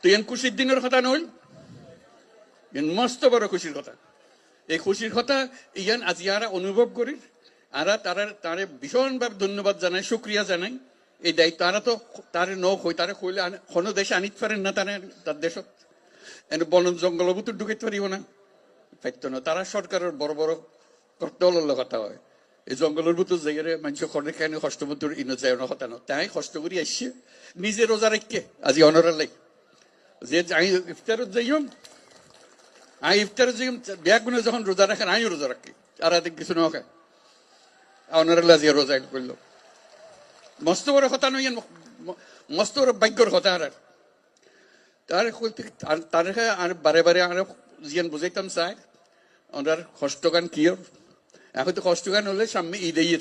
তো ইয়ান খুশির দিনের কথা নইল, এন মস্ত বড় খুশির কথা। এই খুশির কথা ইয়ান আজ ইয়ারা অনুভব করি, আরা তারা তারে ভীষণভাবে ধন্যবাদ জানাই, শুক্রিয়া জানাই। এই দায়িত্ব আরা তো তারে ন হই, তারে কইলে কোনো দেশে আনিত পারেন না তারা, তার দেশত। এনে বন জঙ্গল ভিতর ঢুকাইতে পারিব না। পাইতো না তারা সরকারের বড় বড় দলের কথা হয়। এই জঙ্গলের ভিতর জায়গায় মানুষ খনে কেন কষ্ট ইনো যায় না কথা না তাই কষ্ট করি আসছে নিজে রোজা রাখকে আজি অনরের লাই যে আমি ইফতারত যাইম আমি ইফতারত যাইম ব্যাগ গুনে যখন রোজা রাখেন আমি রোজা রাখি। আর আদিক কিছু না খায়। অনরের লাজি রোজা করল। মস্ত বড় কথা নই মস্ত বড় ভাগ্যর কথা আর। তার তার আর বারে বারে আর জিয়ান বুঝাইতাম চাই ওনার কষ্টগান কিয়র এখন তো কষ্টগান হলে সামনে ঈদের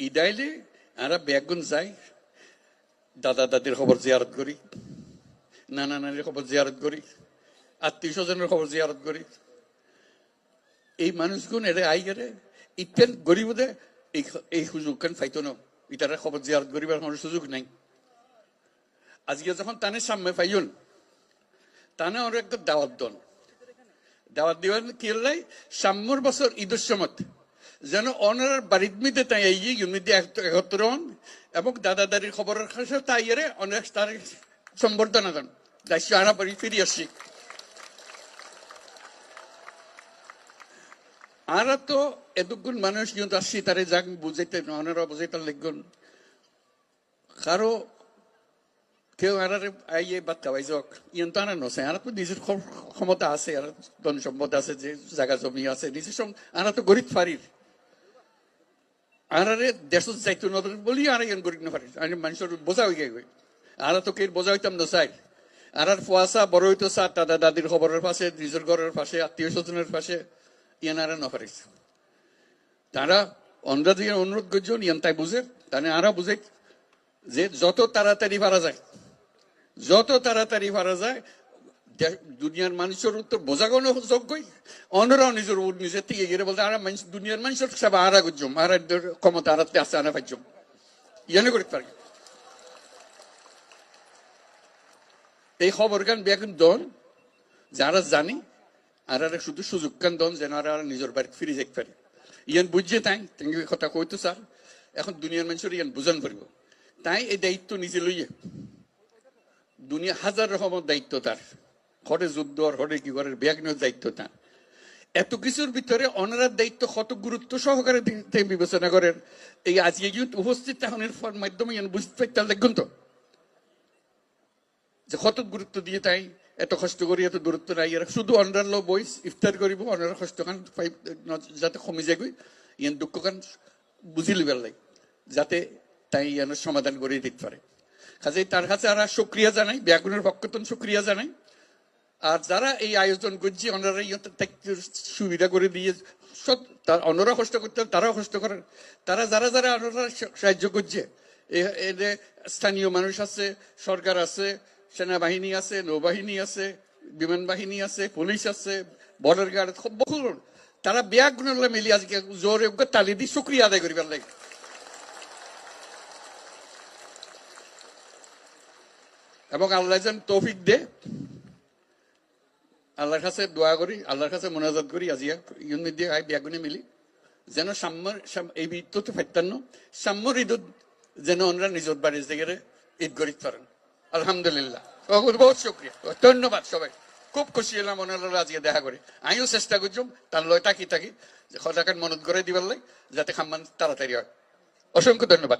ঈদাইলে আমরা ব্যাগুন যাই। দাদা দাদির খবর জিয়ারত করি। নানা নানির খবর জিয়ারত করি। আত্মীয় স্বজনের খবর জিয়ারত করি। এই মানুষগুন এরে আই গেলে ইতেন গরিবদে এই এই কেন ফাইতো না। ইটারা খবর জিয়ারত করিবার কোনো সুযোগ নাই। আজকে যখন তানে সামনে পাইন তানে ওর একটা দাওয়াত দন। দাওয়াত দিবেন কি লাই? সাম্যর বছর ঈদের সময় যেন অনার বাড়ির মিতে তাই এই ইউনিটি একত্র হন এবং দাদা দাদির খবরের কাছে তাই এর অনেক তার দায়িত্ব আনা বাড়ি ফিরে আসছি আর তো এতগুণ মানুষ কিন্তু আসছি তারে যাক, বুঝাইতে অনারা বুঝাইতে লিখগুন কারও কেউ আর আইয়ে বাদ খাওয়াই যাক ইয়ান তো আনার নছে। আর তো নিজের ক্ষমতা আছে, আর ধন সম্পদ আছে, যে জায়গা জমি আছে, নিজের সম আনা তো গরিব ফারির আর আরে দেশ যাইতো নদর বলি, আর ইয়ান গরিব না ফারির আর মানুষের বোঝা হয়ে গেছে আর তো কে বোঝা হইতাম না চাই আর আর ফুয়াশা বড় হইতো চা দাদা, দাদির খবরের পাশে, নিজের ঘরের পাশে, আত্মীয় স্বজনের পাশে, ইয়ান আর না পারিস। তারা অন্ধ্রা দিয়ে অনুরোধ করছেন ইয়ান তাই বুঝে, তাহলে আরা বুঝে যে যত তাড়াতাড়ি পারা যায়, যত তাড়াতাড়ি পারা যায় দুনিয়ার মানুষের উত্তর বোঝাগোনো যোগ্যই। অন্যরাও নিজের নিজের থেকে গিয়ে বলতে আর দুনিয়ার মানুষের সব আরা গুজম আর ক্ষমতা আরাতে আছে আনা পাইজম ইয়ানে করতে পারি এই খবর গান বেগুন দন? যারা জানি, আর আর শুধু সুযোগ কান দন যেন আর আর নিজের বাড়ি ফিরে যেতে পারে। ইয়ান বুঝছে তাই? তেঙ্গি কথা কইতো স্যার? এখন দুনিয়ার মানুষের ইয়ান বুঝান পারিব। তাই এই দায়িত্ব নিজে লইয়ে। দুনিয়া হাজার রকমের দায়িত্ব তার। ঘরে যুদ্ধ ঘরে কি ঘরের ব্যাগনের দায়িত্ব তার। এত কিছুর ভিতরে অনারার দায়িত্ব কত গুরুত্ব সহকারে বিবেচনা করেন। এই আজকে উপস্থিত থাকার মাধ্যমে বুঝতে পারতে দেখুন তো যে কত গুরুত্ব দিয়ে তাই এত কষ্ট করি, এত দূরত্ব নাই। এরা শুধু লো বইস ইফতার করিব কান পাই যাতে কমে যায় ইয়ান দুঃখ কান বুঝি লিবার লাগে, যাতে তাই ইয়ানোর সমাধান করে দিতে পারে। কাজে তার কাছে আর সুক্রিয়া জানাই ব্যাগুনের পক্ষতন সুক্রিয়া জানাই। আর যারা এই আয়োজন করছে, ওনারা সুবিধা করে দিয়ে সব তার অন্যরা কষ্ট করতে তারাও কষ্ট করেন তারা যারা যারা ওনারা সাহায্য করছে স্থানীয় মানুষ আছে, সরকার আছে সেনাবাহিনী আছে, নৌবাহিনী আছে বিমান বাহিনী আছে, পুলিশ আছে বর্ডার গার্ড বহু তারা ব্যাগুনের মিলি আজকে জোরে তালি দিয়ে শুক্রিয়া আদায় করিবার লাগে। এবং আল্লাহ যেন তৌফিক দে। আল্লাহর কাছে দোয়া করি, আল্লাহর কাছে মোনাজাত করি আজিয়া ইউনিট দিয়ে আই বিয়াগুনে মিলি। যেন সাম্যর এই ঈদ তো ফাইতান্ন সাম্যর ঈদত যেন ওনারা নিজের বাড়ির থেকে ঈদ করিতে পারেন আলহামদুলিল্লাহ। বহুত শুক্রিয়া। ধন্যবাদ সবাই। খুব খুশি হলাম ওনারা আজকে দেখা করে। আমিও চেষ্টা করছিলাম তার লয় তাকি তাকি, যে সদাকার মনত করে দিবার লাগে যাতে খাম্মান তাড়াতাড়ি হয়। অসংখ্য ধন্যবাদ।